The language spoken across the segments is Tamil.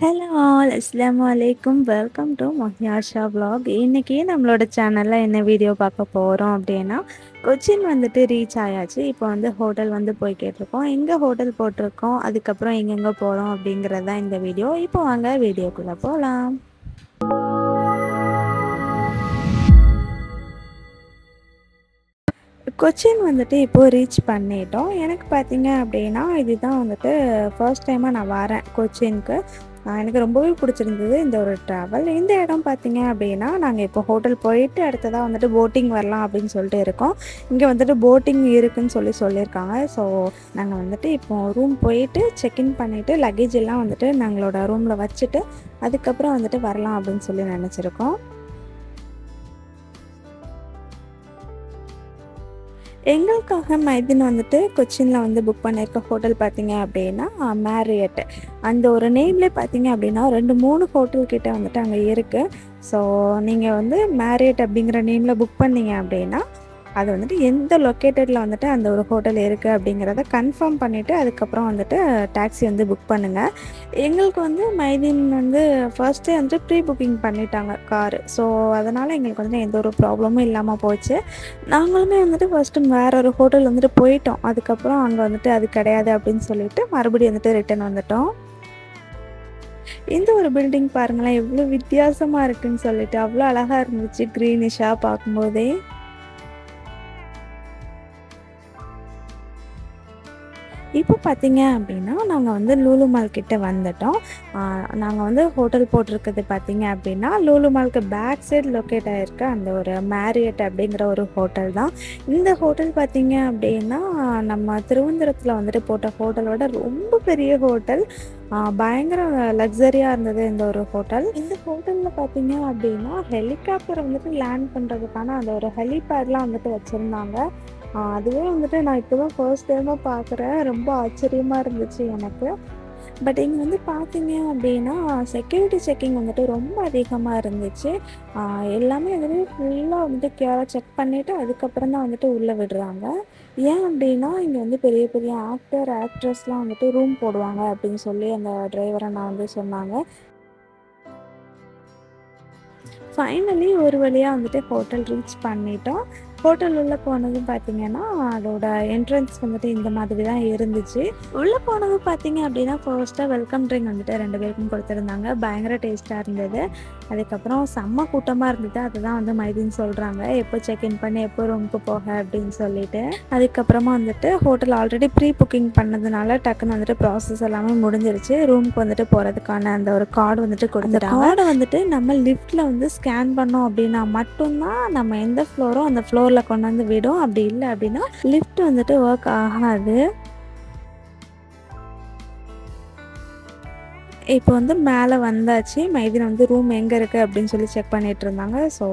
ஹலோ ஆல் அஸ்லாம் அலைக்கும் வெல்கம் டு மஹ்யாஷா வ்ளாக் இன்றைக்கி நம்மளோட சேனலில் என்ன வீடியோ பார்க்க போகிறோம் அப்படின்னா கொச்சின் வந்துட்டு ரீச் ஆயாச்சு. இப்போ வந்து ஹோட்டல் வந்து போய் கேட்டிருக்கோம். எங்கே ஹோட்டல் போட்டிருக்கோம்? அதுக்கப்புறம் எங்கெங்கே போகிறோம் அப்படிங்கிறது தான் இந்த வீடியோ இப்போ வாங்க வீடியோக்குள்ளே போகலாம் கொச்சின் வந்துட்டு இப்போது ரீச் பண்ணிட்டோம். எனக்கு பார்த்தீங்க அப்படின்னா இதுதான் வந்துட்டு ஃபர்ஸ்ட் டைமாக நான் வரேன் கொச்சினுக்கு. எனக்கு ரொம்பவே பிடிச்சிருந்தது இந்த ஒரு ட்ராவல் இந்த இடம் பார்த்தீங்க அப்படின்னா நாங்கள் இப்போ ஹோட்டல் போயிட்டு அடுத்ததாக வந்துட்டு போட்டிங் வரலாம் அப்படின்னு சொல்லிட்டு இருக்கோம். இங்கே வந்துட்டு போட்டிங் இருக்குன்னு சொல்லி சொல்லியிருக்காங்க. ஸோ நாங்கள் வந்துட்டு இப்போ ரூம் போயிட்டு செக்இன் பண்ணிவிட்டு லக்கேஜ் எல்லாம் வந்துட்டு நாங்களோட ரூமில் வச்சுட்டு அதுக்கப்புறம் வந்துட்டு வரலாம் அப்படின்னு சொல்லி நினச்சிருக்கோம். எங்களுக்காக மைதின் வந்துட்டு கொச்சினில் வந்து புக் பண்ணியிருக்க ஹோட்டல் பார்த்தீங்க அப்படின்னா மேரியட் அந்த ஒரு நேம்லேயே பார்த்தீங்க அப்படின்னா ரெண்டு மூணு ஹோட்டல் கிட்ட வந்துட்டு அங்கே இருக்குது ஸோ நீங்கள் வந்து மேரியட் அப்படிங்கிற நேமில் புக் பண்ணீங்க அப்படின்னா அது வந்துட்டு எந்த லொக்கேட்டடில் வந்துட்டு அந்த ஒரு ஹோட்டல் இருக்குது அப்படிங்கிறத கன்ஃபார்ம் பண்ணிவிட்டு அதுக்கப்புறம் வந்துட்டு டாக்ஸி வந்து புக் பண்ணுங்கள் எங்களுக்கு வந்து மைதீன் வந்து ஃபர்ஸ்ட்டே வந்துட்டு ப்ரீ புக்கிங் பண்ணிட்டாங்க காரு ஸோ அதனால் எங்களுக்கு வந்துட்டு எந்த ஒரு ப்ராப்ளமும் இல்லாமல் போச்சு. நாங்களுமே வந்துட்டு ஃபஸ்ட்டு வேற ஒரு ஹோட்டல் வந்துட்டு போயிட்டோம். அதுக்கப்புறம் அங்கே வந்துட்டு அது கிடையாது அப்படின்னு சொல்லிட்டு மறுபடியும் வந்துட்டு ரிட்டர்ன் வந்துட்டோம். இந்த ஒரு பில்டிங் பாருங்களேன் எவ்வளோ வித்தியாசமாக இருக்குன்னு சொல்லிட்டு அவ்வளோ அழகாக இருந்துச்சு க்ரீனிஷாக பார்க்கும்போதே. இப்போ பார்த்தீங்க அப்படின்னா நாங்கள் வந்து லூலு மால்கிட்ட வந்துட்டோம். நாங்கள் வந்து ஹோட்டல் போட்டிருக்கிறது பார்த்தீங்க அப்படின்னா லூலு மால்க்கு பேக் சைடு லொக்கேட் ஆகிருக்க அந்த ஒரு மேரியட் அப்படிங்கிற ஒரு ஹோட்டல் தான். இந்த ஹோட்டல் பார்த்தீங்க அப்படின்னா நம்ம திருவனந்தபுரத்தில் வந்துட்டு போட்ட ஹோட்டலோட ரொம்ப பெரிய ஹோட்டல் பயங்கர லக்ஸரியாக இருந்தது இந்த ஒரு ஹோட்டல் இந்த ஹோட்டலில் பார்த்தீங்க அப்படின்னா ஹெலிகாப்டர் வந்துட்டு லேண்ட் பண்ணுறதுக்கான அந்த ஒரு ஹெலிபேட்லாம் வந்துட்டு வச்சுருந்தாங்க. அதுவே வந்துட்டு நான் இப்போ தான் ஃபர்ஸ்ட் டைமாக பார்க்குறேன் ரொம்ப ஆச்சரியமாக இருந்துச்சு எனக்கு. பட் இங்கே வந்து பார்த்தீங்க அப்படின்னா செக்யூரிட்டி செக்கிங் வந்துட்டு ரொம்ப அதிகமாக இருந்துச்சு. எல்லாமே வந்துட்டு ஃபுல்லாக வந்துட்டு கேராக செக் பண்ணிவிட்டு அதுக்கப்புறம் தான் வந்துட்டு உள்ளே விடுறாங்க. ஏன் அப்படின்னா இங்கே வந்து பெரிய பெரிய ஆக்டர் ஆக்ட்ரஸ்லாம் வந்துட்டு ரூம் போடுவாங்க அப்படின்னு சொல்லி அந்த டிரைவரை நான் வந்து சொன்னாங்க. ஃபைனலி ஒரு வழியாக வந்துட்டு ஹோட்டல் ரீச் பண்ணிட்டோம். ஹோட்டல் உள்ளே போனதும் பார்த்தீங்கன்னா அதோட என்ட்ரன்ஸ் வந்துட்டு இந்த மாதிரி தான் இருந்துச்சு. உள்ளே போனது பார்த்தீங்க அப்படின்னா ஃபர்ஸ்ட்டாக வெல்கம் ட்ரிங்க் வந்துட்டு ரெண்டு பேருக்கும் கொடுத்துருந்தாங்க. பயங்கர டேஸ்ட்டாக இருந்தது. அதுக்கப்புறம் செம்ம கூட்டமாக இருந்தது. அதுதான் வந்து மைதின்னு சொல்கிறாங்க எப்போ செக்இன் பண்ணி எப்போ ரூமுக்கு போக அப்படின்னு சொல்லிட்டு. அதுக்கப்புறமா வந்துட்டு ஹோட்டல் ஆல்ரெடி ப்ரீ புக்கிங் பண்ணதுனால டக்குன்னு வந்துட்டு ப்ராசஸ் எல்லாமே முடிஞ்சிருச்சு. ரூமுக்கு வந்துட்டு போகிறதுக்கான அந்த ஒரு கார்டு வந்துட்டு கொடுத்துட்டாங்க. கார்டை வந்துட்டு நம்ம லிஃப்ட்டில் வந்து ஸ்கேன் பண்ணோம் அப்படின்னா மட்டும்தான் நம்ம எந்த ஃப்ளோரோ அந்த ஃப்ளோரில் கொண்டாந்து விடும். அப்படி இல்லை அப்படின்னா லிஃப்ட் வந்துட்டு ஒர்க் ஆகாது. இப்போ வந்து மேலே வந்தாச்சு. மைதின் வந்து ரூம் எங்கே இருக்குது அப்படின்னு சொல்லி செக் பண்ணிட்டு இருந்தாங்க. ஸோ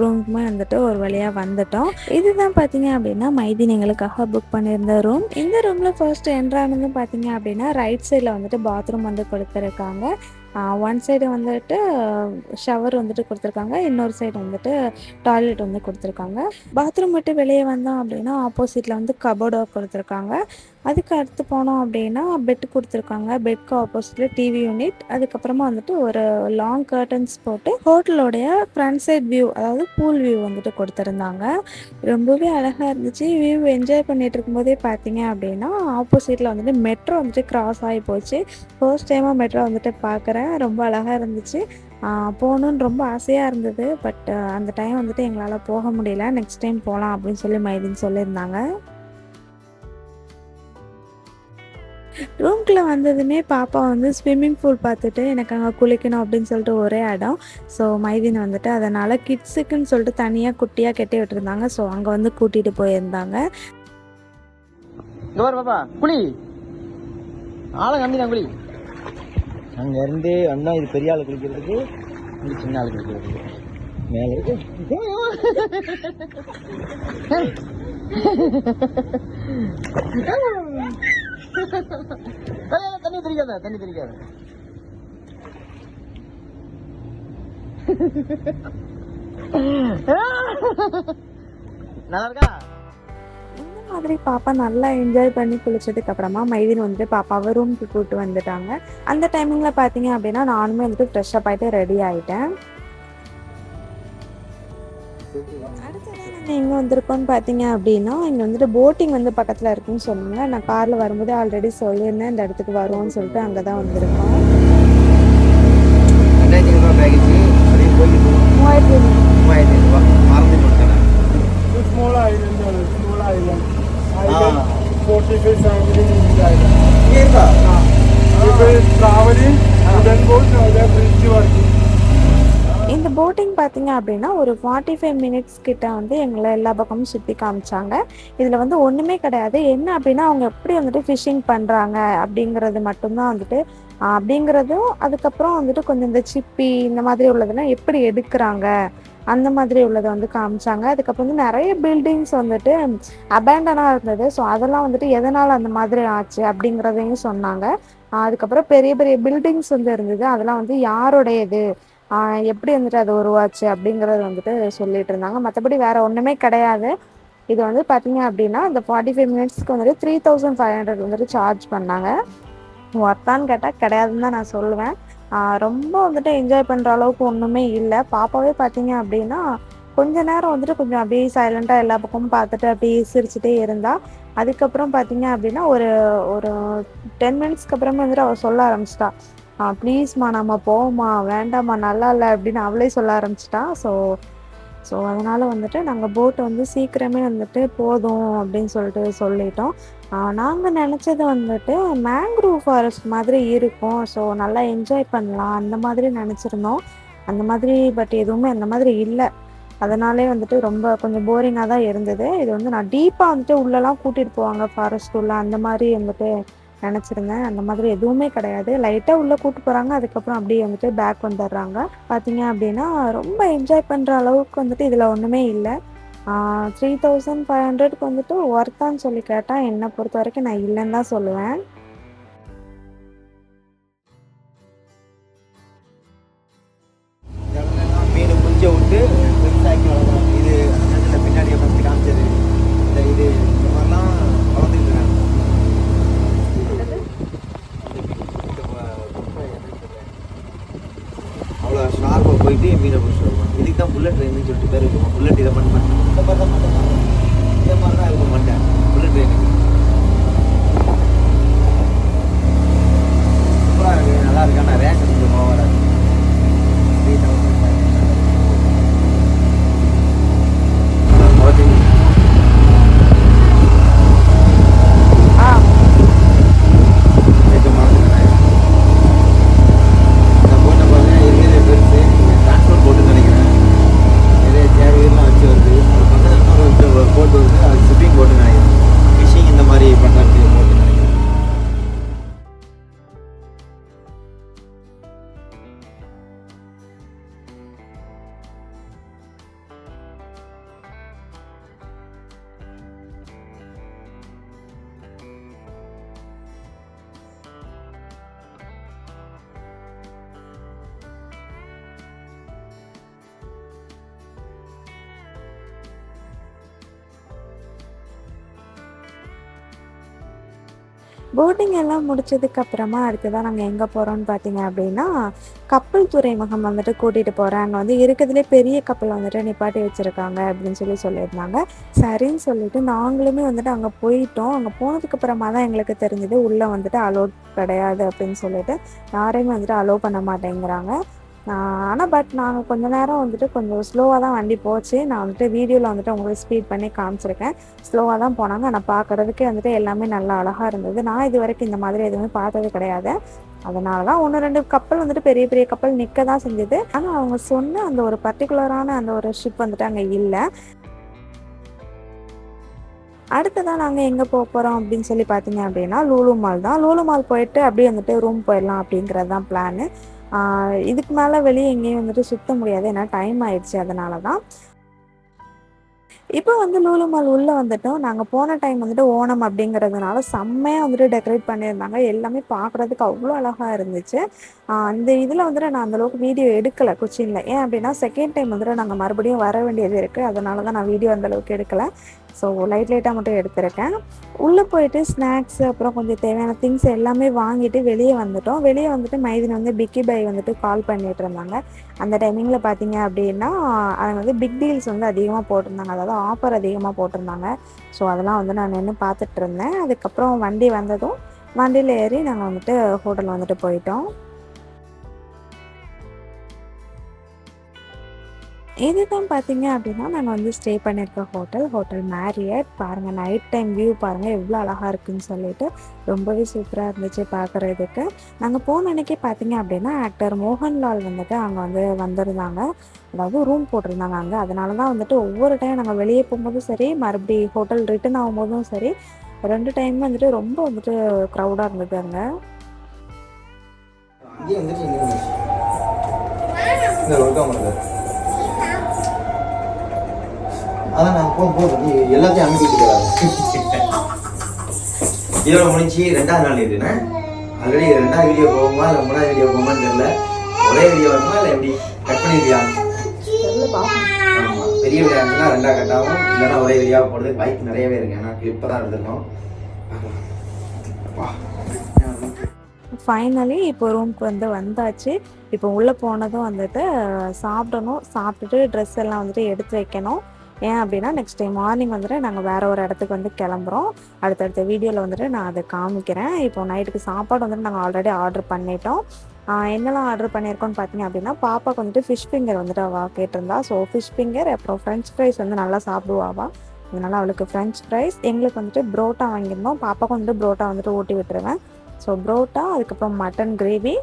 ரூமுக்குமே வந்துட்டு ஒரு வழியாக வந்துட்டோம். இதுதான் பார்த்தீங்க அப்படின்னா மைதின் எங்களுக்காக புக் பண்ணியிருந்த ரூம் இந்த ரூமில் ஃபர்ஸ்ட் என்ட்ரானதும் பார்த்தீங்க அப்படின்னா ரைட் சைடில் வந்துட்டு பாத்ரூம் வந்து கொடுத்துருக்காங்க. ஒன் சைடு வந்துட்டு ஷவர் வந்துட்டு கொடுத்துருக்காங்க. இன்னொரு சைடு வந்துட்டு டாய்லெட் வந்து கொடுத்துருக்காங்க. பாத்ரூம் விட்டு வெளியே வந்தோம் அப்படின்னா ஆப்போசிட்டில் வந்து கபோர்டோ கொடுத்துருக்காங்க. அதுக்கு அடுத்து போனோம் அப்படின்னா பெட் கொடுத்துருக்காங்க. பெட்க்கு ஆப்போசிட்டில் டிவி யூனிட் அதுக்கப்புறமா வந்துட்டு ஒரு லாங் கர்டன்ஸ் போட்டு ஹோட்டலோடைய ஃப்ரண்ட் சைட் வியூ அதாவது பூல் வியூ வந்துட்டு கொடுத்துருந்தாங்க. ரொம்பவே அழகாக இருந்துச்சு. வியூ என்ஜாய் பண்ணிட்டு இருக்கும்போதே பார்த்தீங்க அப்படின்னா ஆப்போசிட்டில் வந்துட்டு மெட்ரோ வந்துட்டு கிராஸ் ஆகி போச்சு. ஃபர்ஸ்ட் டைமாக மெட்ரோ வந்துட்டு பார்க்குறேன். ரொம்ப அழகாக இருந்துச்சு. போகணுன்னு ரொம்ப ஆசையாக இருந்தது. பட் அந்த டைம் வந்துட்டு எங்களால் போக முடியல. நெக்ஸ்ட் டைம் போகலாம் அப்படின்னு சொல்லி மைதின்னு சொல்லியிருந்தாங்க. ரூம்குள்ளே வந்ததுமே பாப்பா வந்து ஸ்விம்மிங் பூல் பார்த்துட்டு எனக்கு அங்கே குளிக்கணும் அப்படின்னு சொல்லிட்டு ஒரே இடம். ஸோ மைதின் வந்துட்டு அதனால் கிட்ஸுக்குன்னு சொல்லிட்டு தனியாக குட்டியாக கட்டி விட்டுருந்தாங்க. ஸோ அங்கே வந்து கூட்டிகிட்டு போயிருந்தாங்க. பாப்பா குளி. ஆளை கம்மி குளி. அங்க இருந்து வந்தோம். இது பெரிய ஆளு குளிக்கிறதுக்கு. இது சின்ன ஆளு குளிக்கிறதுக்கு. மேல இருக்கு. ஏய், தண்ணி தெரிக்காத தண்ணி தெரிக்காத நல்லா இருக்கா? இந்த மாதிரி பாப்பா நல்லா என்ஜாய் பண்ணி குளிச்சதுக்கு அப்புறமா மைதின் வந்துட்டு பாப்பாவை ரூமுக்கு கூப்பிட்டு வந்துட்டாங்க. அந்த டைமிங்கில் பார்த்தீங்க அப்படின்னா நானுமே வந்துட்டு ஃப்ரெஷ்அப் ஆகிட்டு ரெடி ஆகிட்டேன் அடுத்ததான் எங்கே வந்திருக்கோம்னு பார்த்தீங்க அப்படின்னா இங்கே வந்துட்டு போட்டிங் வந்து பக்கத்தில் இருக்குன்னு சொன்னாங்க. நான் காரில் வரும்போது ஆல்ரெடி சொல்லியிருந்தேன் இந்த இடத்துக்கு வருவோம்னு சொல்லிட்டு அங்கே தான் வந்திருக்கோம். பார்த்தீங்க அப்படின்னா ஒரு ஃபார்ட்டி ஃபைவ் மினிட்ஸ் கிட்ட வந்து எங்களை எல்லா பக்கமும் சுற்றி காமிச்சாங்க. இதில் வந்து ஒன்றுமே கிடையாது. என்ன அப்படின்னா அவங்க எப்படி வந்துட்டு ஃபிஷிங் பண்ணுறாங்க அப்படிங்கிறது மட்டும்தான் வந்துட்டு அப்படிங்கிறதும் அதுக்கப்புறம் வந்துட்டு கொஞ்சம் இந்த சிப்பி இந்த மாதிரி உள்ளதெல்லாம் எப்படி எடுக்கிறாங்க அந்த மாதிரி உள்ளதை வந்து காமிச்சாங்க. அதுக்கப்புறம் வந்து நிறைய பில்டிங்ஸ் வந்துட்டு அபேண்டனாக இருந்தது. ஸோ அதெல்லாம் வந்துட்டு எதனால் அந்த மாதிரி ஆச்சு அப்படிங்கிறதையும் சொன்னாங்க. அதுக்கப்புறம் பெரிய பெரிய பில்டிங்ஸ் வந்து இருந்தது. அதெல்லாம் வந்து யாருடையது? எப்படி வந்துட்டு அது உருவாச்சு அப்படிங்கிறது வந்துட்டு சொல்லிட்டு இருந்தாங்க. மற்றபடி வேற ஒன்றுமே கிடையாது. இது வந்து பார்த்தீங்க அப்படின்னா இந்த ஃபார்ட்டி ஃபைவ் மினிட்ஸ்க்கு வந்துட்டு த்ரீ தௌசண்ட் ஃபைவ் ஹண்ட்ரட் வந்துட்டு சார்ஜ் பண்ணாங்க. ஒர்த்தான்னு கேட்டால் கிடையாதுன்னு தான் நான் சொல்லுவேன். ரொம்ப வந்துட்டு என்ஜாய் பண்ணுற அளவுக்கு ஒன்றுமே இல்லை. பாப்பாவே பார்த்தீங்க அப்படின்னா கொஞ்ச நேரம் வந்துட்டு கொஞ்சம் அப்படியே சைலண்ட்டாக எல்லா பக்கமும் பார்த்துட்டு அப்படியே சிரிச்சுட்டே இருந்தா அதுக்கப்புறம் பார்த்தீங்க அப்படின்னா ஒரு ஒரு டென் மினிட்ஸ்க்கு அப்புறமே வந்துட்டு அவள் சொல்ல ஆரம்பிச்சிட்டா. ப்ளீஸ்மா நம்ம போவோம்மா. வேண்டாம்மா நல்லா இல்லை அப்படின்னு அவளே சொல்ல ஆரம்பிச்சிட்டா. ஸோ ஸோ அதனால் வந்துட்டு நாங்கள் போட்டை வந்து சீக்கிரமே வந்துட்டு போதும் அப்படின்னு சொல்லிட்டு சொல்லிட்டோம். நாங்கள் நினச்சது வந்துட்டு மேங்க்ரூவ் ஃபாரஸ்ட் மாதிரி இருக்கும். ஸோ நல்லா என்ஜாய் பண்ணலாம். அந்த மாதிரி நினச்சிருந்தோம். அந்த மாதிரி பட் எதுவுமே அந்த மாதிரி இல்லை. அதனாலே வந்துட்டு ரொம்ப கொஞ்சம் போரிங்காக தான் இருந்தது. இது வந்து நான் டீப்பாக வந்துட்டு உள்ளெல்லாம் கூட்டிகிட்டு போவாங்க ஃபாரஸ்ட் உள்ள. அந்த மாதிரி வந்துட்டு நினச்சிருந்தேன். அந்த மாதிரி எதுவுமே கிடையாது. லைட்டாக உள்ளே கூட்டு போகிறாங்க அதுக்கப்புறம் அப்படியே வந்துட்டு பேக் வந்துடுறாங்க. பார்த்தீங்க அப்படின்னா ரொம்ப என்ஜாய் பண்ணுற அளவுக்கு வந்துட்டு இதில் ஒன்றுமே இல்லை. த்ரீ தௌசண்ட் ஃபைவ் ஹண்ட்ரட்க்கு வந்துட்டு ஒர்த்தான்னு சொல்லி கேட்டால் என்னை பொறுத்த வரைக்கும் நான் இல்லைன்னு தான் சொல்லுவேன். ஷார்ப்பாக போயிட்டு மீனை பிடிச்சிட்டு வருவான். இதுக்கு தான் புல்லட் ட்ரெயின்னு சொல்லிட்டு பேர் இருக்கும் புல்லட் இதை பண்ண மாட்டேன் இந்த மாதிரி தான் மாட்டேன் இந்த மாதிரி தான் இருக்க மாட்டேன் புல்லட் ட்ரெயினுக்கு சூப்பராக இருக்குது நல்லா இருக்கு ஆனால் ரேங்க் கொஞ்சம் ஓவராக போட்டிங் எல்லாம் முடிச்சதுக்கு அப்புறமா அடுத்ததான் நாங்கள் எங்கே போகிறோம்னு பார்த்தீங்க அப்படின்னா கப்பல் துறைமுகம் வந்துட்டு கூட்டிகிட்டு போகிறேன் அங்கே வந்து இருக்கிறதுலே பெரிய கப்பல் வந்துட்டு நிப்பாட்டி வச்சுருக்காங்க அப்படின்னு சொல்லி சொல்லியிருந்தாங்க. சரின்னு சொல்லிட்டு நாங்களுமே வந்துட்டு அங்கே போயிட்டோம். அங்கே போனதுக்கு அப்புறமா தான் எங்களுக்கு தெரிஞ்சது உள்ளே வந்துட்டு அலோட் கிடையாது அப்படின்னு சொல்லிட்டு யாரையுமே வந்துட்டு அலோவ் பண்ண மாட்டேங்கிறாங்க. ஆனால் பட் நாங்கள் கொஞ்ச நேரம் வந்துட்டு கொஞ்சம் ஸ்லோவாக தான் வண்டி போச்சு. நான் வந்துட்டு வீடியோவில் வந்துட்டு உங்களுக்கு ஸ்பீட் பண்ணி காமிச்சிருக்கேன். ஸ்லோவாக தான் போனாங்க. ஆனால் பார்க்குறதுக்கே வந்துட்டு எல்லாமே நல்லா அழகாக இருந்தது. நான் இது வரைக்கும் இந்த மாதிரி எதுவுமே பார்த்தது கிடையாது. அதனால தான் ஒன்று ரெண்டு கப்பல் வந்துட்டு பெரிய பெரிய கப்பல் நிற்க தான் செஞ்சது. ஆனால் அவங்க சொன்ன அந்த ஒரு பர்டிகுலரான அந்த ஒரு ஷிப் வந்துட்டு அங்கே இல்லை. அடுத்ததான் நாங்கள் எங்கே போக போகிறோம் அப்படின்னு சொல்லி பார்த்தீங்க அப்படின்னா லூலு மால் தான். லூலு மால் போயிட்டு அப்படியே வந்துட்டு ரூம் போயிடலாம் அப்படிங்கிறது தான் பிளானு இதுக்கு மேலே வெளியே எங்கேயும் வந்துட்டு சுத்த முடியாது. ஏன்னா டைம் ஆயிடுச்சு. அதனால தான் இப்போ வந்து லூலுமால் உள்ளே வந்துட்டோம் நாங்கள் போன டைம் வந்துட்டு ஓணம் அப்படிங்கிறதுனால செம்மையாக வந்துட்டு டெக்கரேட் பண்ணியிருந்தாங்க. எல்லாமே பார்க்குறதுக்கு அவ்வளோ அழகாக இருந்துச்சு. அந்த இதில் வந்துட்டு நான் அந்தளவுக்கு வீடியோ எடுக்கலை கொச்சினில். ஏன் அப்படின்னா செகண்ட் டைம் வந்துட்டு நாங்கள் மறுபடியும் வர வேண்டியது இருக்குது அதனால தான் நான் வீடியோ அந்தளவுக்கு எடுக்கலை. ஸோ லைட் லைட்டாக மட்டும் எடுத்திருக்கேன். உள்ளே போயிட்டு ஸ்நாக்ஸ் அப்புறம் கொஞ்சம் தேவையான திங்ஸ் எல்லாமே வாங்கிட்டு வெளியே வந்துட்டோம். வெளியே வந்துட்டு மைதினி வந்து பிக்கி பை வந்துட்டு கால் பண்ணிட்டு இருந்தாங்க. அந்த டைமிங்கில் பார்த்தீங்க அப்படின்னா அவங்க வந்து பிக் டீல்ஸ் வந்து அதிகமாக போட்டிருந்தாங்க. அதாவது ஆஃபர் அதிகமாக போட்டிருந்தாங்க. ஸோ அதெல்லாம் வந்து நான் நின்று பார்த்துட்டு இருந்தேன். அதுக்கப்புறம் வண்டி வந்ததும் வண்டியில் ஏறி நாங்கள் வந்துட்டு ஹோட்டல் வந்துட்டு போயிட்டோம். இதுதான் பார்த்தீங்க அப்படின்னா நாங்கள் வந்து ஸ்டே பண்ணியிருக்க ஹோட்டல் ஹோட்டல் மேரியட் பாருங்கள் நைட் டைம் வியூ பாருங்கள் எவ்வளோ அழகாக இருக்குன்னு சொல்லிட்டு ரொம்பவே சூப்பராக இருந்துச்சு பார்க்குறதுக்கு நாங்கள் போன அன்றைக்கி பார்த்தீங்க அப்படின்னா ஆக்டர் மோகன்லால் வந்துட்டு அங்கே வந்து வந்திருந்தாங்க. அதாவது ரூம் போட்டிருந்தாங்க அங்கே. அதனால தான் வந்துட்டு ஒவ்வொரு டைம் நாங்கள் வெளியே போகும்போதும் சரி மறுபடி ஹோட்டல் ரிட்டர்ன் ஆகும்போதும் சரி ரெண்டு டைம் வந்துட்டு ரொம்ப வந்துட்டு க்ரௌடாக இருந்தது அங்கே. இங்கே வந்துட்டு அதான் நாங்கள் போ போதும் நீ எல்லாத்தையும் அனுப்பிட்டு இதோட முடிஞ்சு ரெண்டாவது நாள் இதுண்ணே ஆல்ரெடி ரெண்டாவது வீடியோ போகுமா இல்லை மூணாவது வீடியோ போகுமான்னு தெரியல. ஒரே வீடியோ வருமா இல்லை எப்படி? கட் பண்ணிடுவியா ஆமா பெரிய வீடியோ இருந்துச்சுன்னா ரெண்டா கட் ஆகும். இல்லைன்னா ஒரே வீடியோவாக போடுறது பைக் நிறையவே இருக்கு. ஏன்னா கிளிப்பை தான் இருந்திருக்கோம் ஃபைனலி இப்போ ரூம்க்கு வந்து வந்தாச்சு. இப்போ உள்ளே போனதும் வந்துட்டு சாப்பிடணும். சாப்பிட்டுட்டு ட்ரெஸ் எல்லாம் வந்துட்டு எடுத்து வைக்கணும். ஏன் அப்படின்னா நெக்ஸ்ட் டைம் மார்னிங் வந்துட்டு நாங்கள் வேற ஒரு இடத்துக்கு வந்து கிளம்புறோம். அடுத்தடுத்த வீடியோவில் வந்துட்டு நான் அதை காமிக்கிறேன். இப்போ நைட்டுக்கு சாப்பாடு வந்துட்டு நாங்கள் ஆல்ரெடி ஆர்டர் பண்ணிட்டோம். என்னெல்லாம் ஆர்டர் பண்ணியிருக்கோம்னு பார்த்தீங்க அப்படின்னா பாப்பாவுக்கு வந்துட்டு ஃபிஷ் ஃபிங்கர் வந்துட்டு அவள் கேட்டிருந்தா. ஸோ ஃபிஷ் ஃபிங்கர் அப்புறம் ஃப்ரெஞ்ச் ஃப்ரைஸ் வந்து நல்லா சாப்பிடுவாவா அதனால அவளுக்கு ஃப்ரெஞ்ச் ஃப்ரைஸ் எங்களுக்கு வந்துட்டு புரோட்டா வாங்கியிருந்தோம். பாப்பாவுக்கு வந்துட்டு புரோட்டா வந்துட்டு ஊட்டி விட்டுருவேன். ஸோ புரோட்டா அதுக்கப்புறம் மட்டன் கிரேவி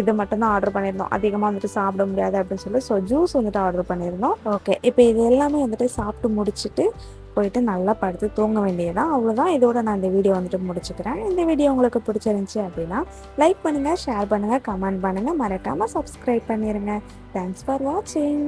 இது மட்டும்தான் ஆர்டர் பண்ணியிருந்தோம். அதிகமாக வந்துட்டு சாப்பிட முடியாது அப்படின்னு சொல்லி. ஸோ ஜூஸ் வந்துட்டு ஆர்டர் பண்ணியிருந்தோம். ஓகே இப்போ இது எல்லாமே வந்துட்டு சாப்பிட்டு முடிச்சுட்டு போயிட்டு நல்லா படுத்து தூங்க வேண்டியதுதான். அவ்வளோதான் இதோட நான் இந்த வீடியோ வந்துட்டு முடிச்சுக்கிறேன். இந்த வீடியோ உங்களுக்கு பிடிச்சிருந்துச்சி அப்படின்னா லைக் பண்ணுங்கள் ஷேர் பண்ணுங்கள் கமெண்ட் பண்ணுங்கள் மறக்காமல் சப்ஸ்கிரைப் பண்ணிடுங்க தேங்க்ஸ் ஃபார் வாட்சிங்